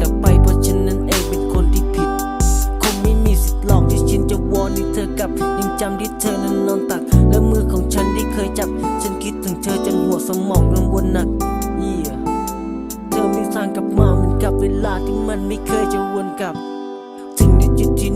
จากไปเพราะฉันนั้นเองเป็นคนที่ผิด คงไม่มีสิทธิ์หลอกที่ฉันจะวอนให้เธอกลับยังจำที่เธอนั้นนอนตัก และมือของฉันที่เคยจับ ฉันคิดถึงเธอจนหัวสมองกังวนหนักเยี่ยเธอไม่สร้างกลับมาเหมือนกับเวลาที่มันไม่เคยจะวนกลับ ถึงในจุดที่